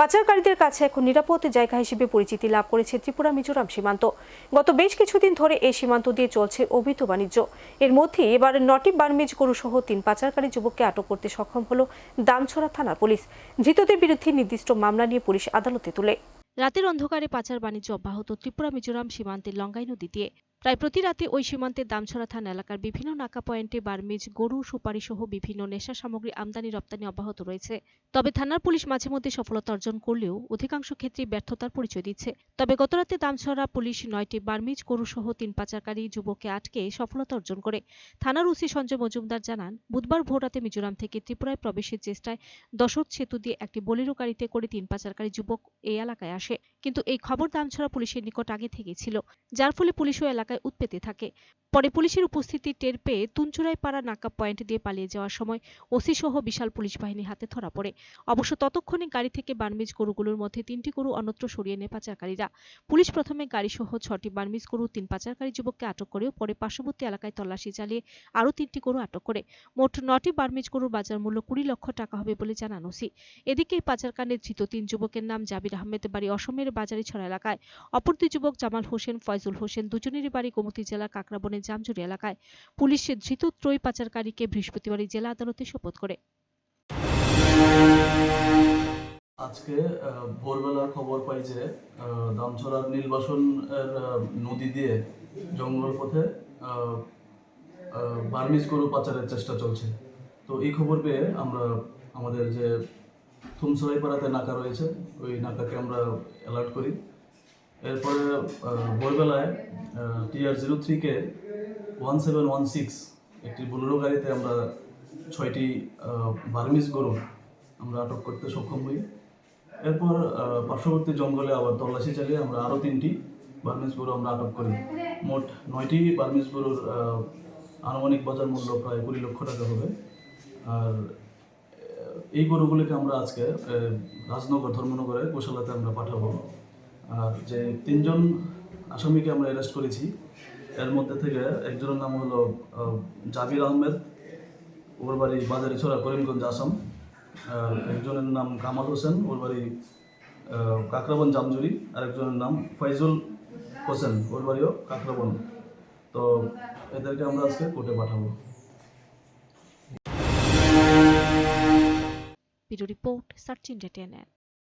পাচারকারীদের কাছে এখন নিরাপদ জায়গা হিসেবে পরিচিতি লাভ করেছে ত্রিপুরা, মিজোরাম সীমান্ত। গত বেশ কিছুদিন ধরে এই সীমান্ত দিয়ে চলছে অবৈধ বাণিজ্য। এর মধ্যে এবার নটি বার্মিজ গরু সহ তিন পাচারকারী যুবককে আটক করতে সক্ষম হলো দামছড়া থানার পুলিশ। ধৃতদের বিরুদ্ধে নির্দিষ্ট মামলা নিয়ে পুলিশ আদালতে তুলে। রাতের অন্ধকারে পাচার বাণিজ্য অব্যাহত ত্রিপুরা, মিজোরাম সীমান্তের লঙ্গাই নদী দিয়ে প্রায় প্রতি রাতে ওই সীমান্তের দামছড়া থানা এলাকার বিভিন্ন নাকা পয়েন্টে বার্মিজ, গরু, সুপারি সহ বিভিন্ন নেশা সামগ্রী আমদানি রপ্তানি অব্যাহত রয়েছে। তবে থানার পুলিশ মাঝে মধ্যে সফলতা অর্জন করলেও অধিকাংশ ক্ষেত্রেই ব্যর্থতার পরিচয় দিচ্ছে। তবে গতরাতে দামছড়া পুলিশ নয়টি বার্মিজ, গরু সহ তিন পাচারকারী যুবককে আটকে সফলতা অর্জন করে। থানার ওসি সঞ্জয় মজুমদার জানান, বুধবার ভোররাতে মিজোরাম থেকে ত্রিপুরায় প্রবেশের চেষ্টায় দশক সেতু দিয়ে একটি বলিরো গাড়িতে করে তিন পাচারকারী যুবক এই এলাকায় আসে। কিন্তু এই খবর দামছড়া পুলিশের নিকট আগে থেকেই ছিল, যার ফলে পুলিশ পুলিশও এলাকায় উৎপেতে থাকে। পরে পুলিশের উপস্থিতি টের পেয়ে তুনচুরাই পাড়া নাকা পয়েন্ট দিয়ে পালিয়ে যাওয়ার সময় ওসি সহ বিশাল পুলিশ বাহিনী হাতে ধরা পড়ে। অবশ্য ততক্ষণে গাড়ি থেকে বার্মিজ গরুগুলোর মধ্যে তিনটি গরু অন্যত্র সরিয়ে নেয় পাচারকারীরা। পুলিশ প্রথমে গাড়ি সহ ছটি বার্মিজ গরু তিন পাচারকারী যুবককে আটক করেও পরে পার্শ্ববর্তী এলাকায় তল্লাশি চালিয়ে আরও তিনটি গরু আটক করে। মোট নটি বার্মিজ গরুর বাজার মূল্য কুড়ি লক্ষ টাকা হবে বলে জানান ওসি। এদিকে পাচারকাণ্ডে ধৃত তিন যুবকের নাম জাবির আহমেদ বাড়ি অসমের বাজারি ছড়া এলাকায়। অপর দুই যুবক জামাল হোসেন, ফয়জুল হোসেন, দুজনেরই বাড়ি গোমতী জেলার কাকরাবনের জামজুরি এলাকায়। পুলিশ ধৃত ত্রয়ী পাচারকারীকে বৃহস্পতিবার জেলা আদালতে শপথ করে। আজকে আহ, ভোরবেলা খবর পাই যে দামছড়ার নীলবাসন নদী দিয়ে জঙ্গল পথে বার্মিজ গরু পাচারের চেষ্টা চলছে। তো এই খবর পেয়ে আমরা আমাদের যে থুমসরাই পাড়াতে নাকা রয়েছে ওই নাকাকে আমরা অ্যালার্ট করি। এরপরে ভোরবেলায় টিআর জিরো থ্রিকে ওয়ান সেভেন ওয়ান সিক্স একটি বোলেরো গাড়িতে আমরা ছয়টি আহ, বার্মিজ গরু আমরা আটক করতে সক্ষম হই। এরপর পার্শ্ববর্তী জঙ্গলে আবার তল্লাশি চালিয়ে আমরা আরও তিনটি বার্মিজ গরু আমরা আটক করি। মোট নয়টি বার্মিজ গরুর আনুমানিক বাজার মূল্য প্রায় কুড়ি লক্ষ টাকা হবে। আর এই গরুগুলিকে আমরা আজকে রাজনগর ধর্মনগরে গোশালাতে আমরা পাঠাবো। যে তিনজন আসামিকে আমরা অ্যারেস্ট করেছি, এর মধ্যে থেকে একজনের নাম হলো জাবির আহমেদ, ওর বাড়ি বাজারিছড়া করিমগঞ্জ আসাম একজনের নাম কামাল হোসেন, ওর বাড়ি কাকরাবন জামজুরি, আর একজনের নাম ফয়জুল হোসেন, ওর বাড়িও কাকরাবন। তো এদেরকে আমরা আজকে কোর্টে পাঠাবো। Report, search India